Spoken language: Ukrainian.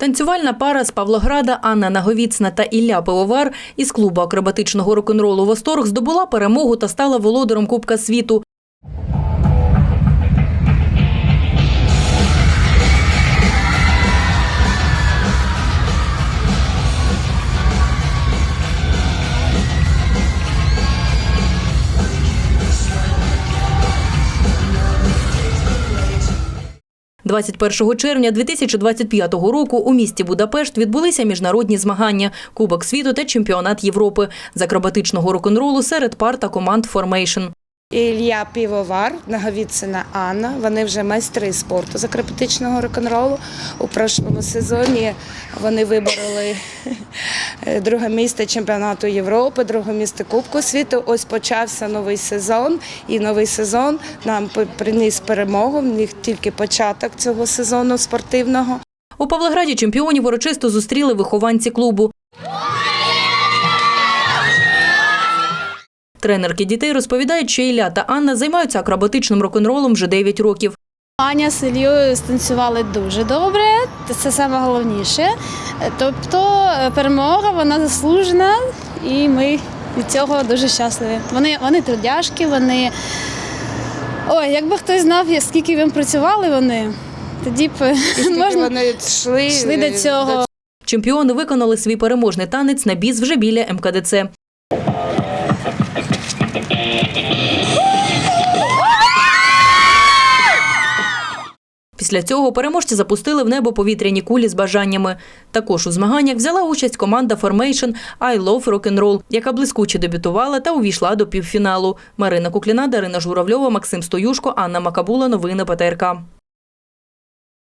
Танцювальна пара з Павлограда Анна Наговіцна та Ілля Пивовар із клубу акробатичного рок-н-ролу Восторг здобула перемогу та стала володаром Кубка світу. – 21 червня 2025 року у місті Будапешт відбулися міжнародні змагання Кубок світу та чемпіонат Європи з акробатичного рок-н-ролу серед пар та команд Формейшн. Ілля Півовар, Наговіцина Анна. Вони вже майстри спорту з акробатичного рок-н-ролу. У прошлому сезоні вони вибороли друге місце чемпіонату Європи, друге місце Кубку світу. Ось почався новий сезон, і новий сезон нам приніс перемогу. В них тільки початок цього сезону спортивного. У Павлограді чемпіонів урочисто зустріли вихованці клубу. Тренерки дітей розповідають, що Ілля та Анна займаються акробатичним рок-н-ролом вже 9 років. Аня з Іллею станцювали дуже добре, це саме головніше. Тобто е, перемога вона заслужена, і ми від цього дуже щасливі. Вони, вони трудяшки, вони. Ой, якби хтось знав, скільки їм працювали вони, тоді б можна вони йшли, йшли е, до цього. Чемпіони виконали свій переможний танець на біс вже біля МКДЦ. Після цього переможці запустили в небо повітряні кулі з бажаннями. Також у змаганнях взяла участь команда Formation I Love Rock'n'Roll, яка блискуче дебютувала та увійшла до півфіналу. Марина Кукліна, Дарина Журавльова, Максим Стоюшко, Анна Макабула. Новини ПТРК.